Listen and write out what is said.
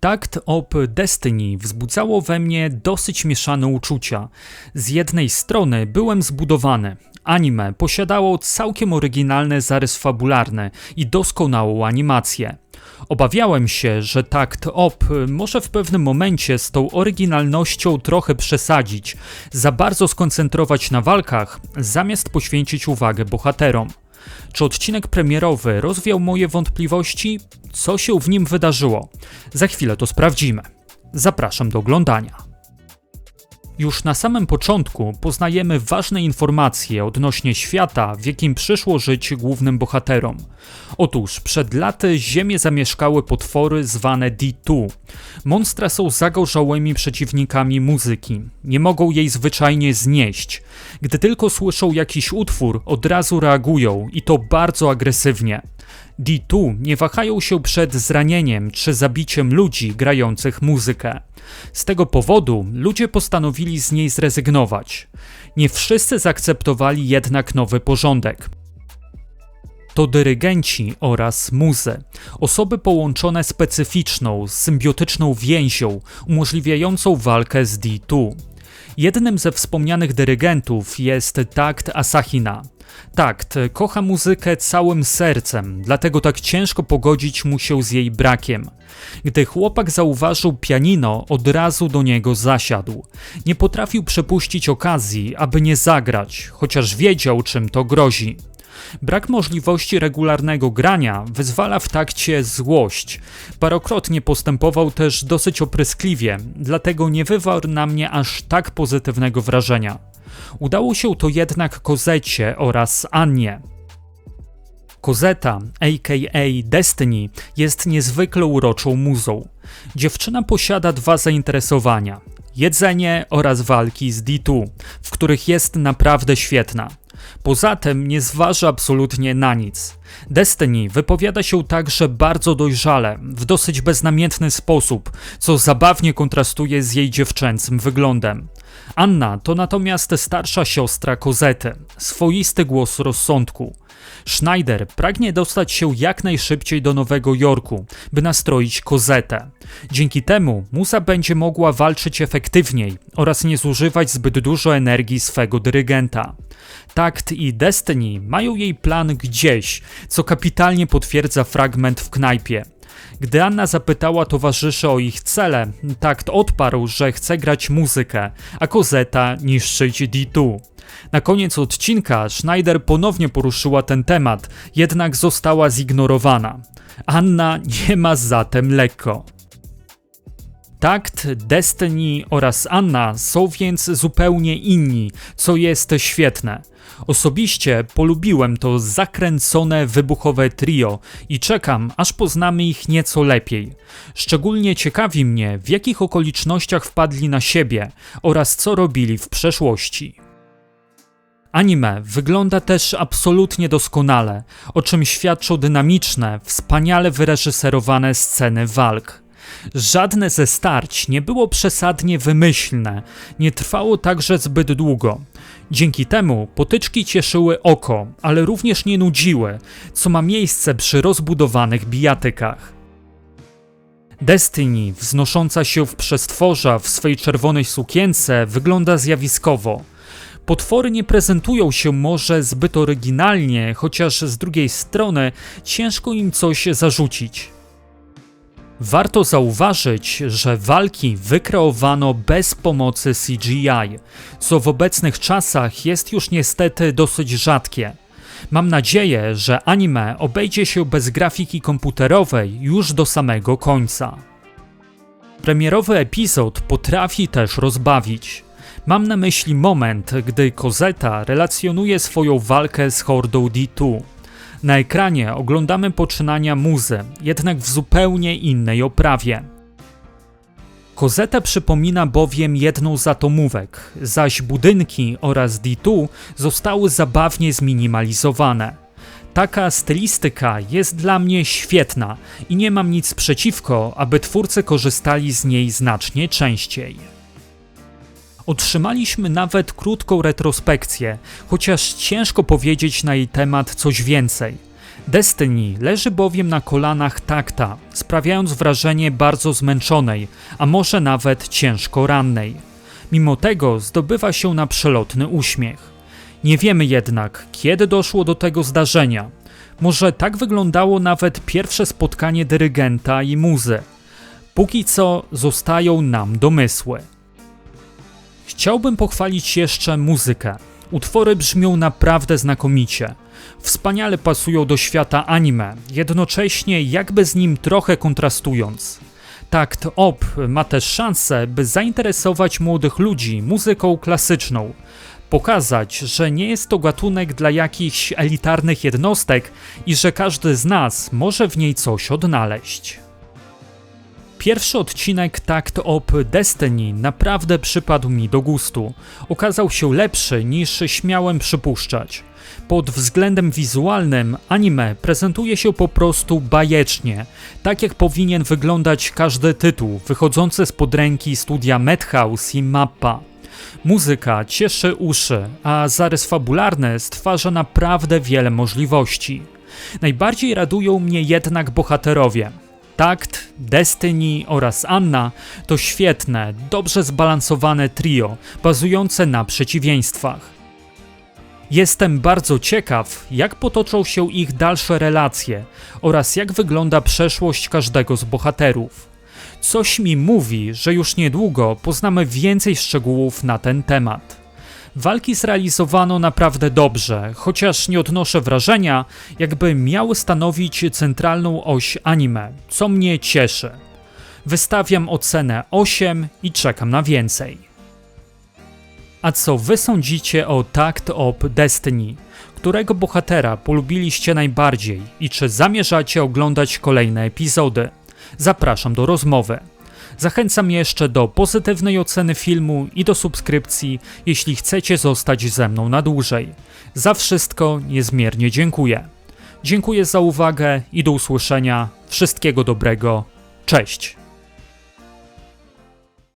Takt op Destiny wzbudzało we mnie dosyć mieszane uczucia. Z jednej strony byłem zbudowany. Anime posiadało całkiem oryginalny zarys fabularny i doskonałą animację. Obawiałem się, że takt op może w pewnym momencie z tą oryginalnością trochę przesadzić, za bardzo skoncentrować na walkach, zamiast poświęcić uwagę bohaterom. Czy odcinek premierowy rozwiał moje wątpliwości? Co się w nim wydarzyło? Za chwilę to sprawdzimy. Zapraszam do oglądania. Już na samym początku poznajemy ważne informacje odnośnie świata, w jakim przyszło żyć głównym bohaterom. Otóż przed laty Ziemię zamieszkały potwory zwane D2. Monstra są zagorzałymi przeciwnikami muzyki. Nie mogą jej zwyczajnie znieść. Gdy tylko słyszą jakiś utwór, od razu reagują i to bardzo agresywnie. D2 nie wahają się przed zranieniem czy zabiciem ludzi grających muzykę. Z tego powodu ludzie postanowili z niej zrezygnować. Nie wszyscy zaakceptowali jednak nowy porządek. To dyrygenci oraz muzy, osoby połączone specyficzną, symbiotyczną więzią, umożliwiającą walkę z D2. Jednym ze wspomnianych dyrygentów jest Takt Asahina. Takt kocha muzykę całym sercem, dlatego tak ciężko pogodzić mu się z jej brakiem. Gdy chłopak zauważył pianino, od razu do niego zasiadł. Nie potrafił przepuścić okazji, aby nie zagrać, chociaż wiedział, czym to grozi. Brak możliwości regularnego grania wyzwala w takcie złość. Parokrotnie postępował też dosyć opryskliwie, dlatego nie wywarł na mnie aż tak pozytywnego wrażenia. Udało się to jednak Kozecie oraz Annie. Kozeta, aka Destiny, jest niezwykle uroczą muzą. Dziewczyna posiada dwa zainteresowania: jedzenie oraz walki z D2, w których jest naprawdę świetna. Poza tym nie zważa absolutnie na nic. Destiny wypowiada się także bardzo dojrzale, w dosyć beznamiętny sposób, co zabawnie kontrastuje z jej dziewczęcym wyglądem. Anna to natomiast starsza siostra Kozety, swoisty głos rozsądku. Schneider pragnie dostać się jak najszybciej do Nowego Jorku, by nastroić Kozetę. Dzięki temu muza będzie mogła walczyć efektywniej oraz nie zużywać zbyt dużo energii swego dyrygenta. Takt i Destiny mają jej plan gdzieś, co kapitalnie potwierdza fragment w knajpie. Gdy Anna zapytała towarzyszy o ich cele, Takt odparł, że chce grać muzykę, a Kozeta niszczyć D2. Na koniec odcinka Schneider ponownie poruszyła ten temat, jednak została zignorowana. Anna nie ma zatem lekko. Takt, Destiny oraz Anna są więc zupełnie inni, co jest świetne. Osobiście polubiłem to zakręcone, wybuchowe trio i czekam, aż poznamy ich nieco lepiej. Szczególnie ciekawi mnie, w jakich okolicznościach wpadli na siebie oraz co robili w przeszłości. Anime wygląda też absolutnie doskonale, o czym świadczą dynamiczne, wspaniale wyreżyserowane sceny walk. Żadne ze starć nie było przesadnie wymyślne, nie trwało także zbyt długo. Dzięki temu potyczki cieszyły oko, ale również nie nudziły, co ma miejsce przy rozbudowanych bijatykach. Destiny, wznosząca się w przestworza w swej czerwonej sukience, wygląda zjawiskowo. Potwory nie prezentują się może zbyt oryginalnie, chociaż z drugiej strony ciężko im coś zarzucić. Warto zauważyć, że walki wykreowano bez pomocy CGI, co w obecnych czasach jest już niestety dosyć rzadkie. Mam nadzieję, że anime obejdzie się bez grafiki komputerowej już do samego końca. Premierowy epizod potrafi też rozbawić. Mam na myśli moment, gdy Kozeta relacjonuje swoją walkę z hordą D2. Na ekranie oglądamy poczynania muzy, jednak w zupełnie innej oprawie. Kozeta przypomina bowiem jedną z atomówek, zaś budynki oraz D2 zostały zabawnie zminimalizowane. Taka stylistyka jest dla mnie świetna i nie mam nic przeciwko, aby twórcy korzystali z niej znacznie częściej. Otrzymaliśmy nawet krótką retrospekcję, chociaż ciężko powiedzieć na jej temat coś więcej. Destiny leży bowiem na kolanach takta, sprawiając wrażenie bardzo zmęczonej, a może nawet ciężko rannej. Mimo tego zdobywa się na przelotny uśmiech. Nie wiemy jednak, kiedy doszło do tego zdarzenia. Może tak wyglądało nawet pierwsze spotkanie dyrygenta i muzy. Póki co zostają nam domysły. Chciałbym pochwalić jeszcze muzykę. Utwory brzmią naprawdę znakomicie. Wspaniale pasują do świata anime, jednocześnie jakby z nim trochę kontrastując. Takt OP ma też szansę, by zainteresować młodych ludzi muzyką klasyczną. Pokazać, że nie jest to gatunek dla jakichś elitarnych jednostek i że każdy z nas może w niej coś odnaleźć. Pierwszy odcinek Takt Op Destiny naprawdę przypadł mi do gustu. Okazał się lepszy niż śmiałem przypuszczać. Pod względem wizualnym anime prezentuje się po prostu bajecznie, tak jak powinien wyglądać każdy tytuł wychodzący spod ręki studia Madhouse i Mappa. Muzyka cieszy uszy, a zarys fabularny stwarza naprawdę wiele możliwości. Najbardziej radują mnie jednak bohaterowie. Takt, Destiny oraz Anna to świetne, dobrze zbalansowane trio, bazujące na przeciwieństwach. Jestem bardzo ciekaw, jak potoczą się ich dalsze relacje oraz jak wygląda przeszłość każdego z bohaterów. Coś mi mówi, że już niedługo poznamy więcej szczegółów na ten temat. Walki zrealizowano naprawdę dobrze, chociaż nie odnoszę wrażenia, jakby miały stanowić centralną oś anime, co mnie cieszy. Wystawiam ocenę 8 i czekam na więcej. A co wy sądzicie o Tact Op Destiny? Którego bohatera polubiliście najbardziej i czy zamierzacie oglądać kolejne epizody? Zapraszam do rozmowy. Zachęcam jeszcze do pozytywnej oceny filmu i do subskrypcji, jeśli chcecie zostać ze mną na dłużej. Za wszystko niezmiernie dziękuję. Dziękuję za uwagę i do usłyszenia. Wszystkiego dobrego. Cześć.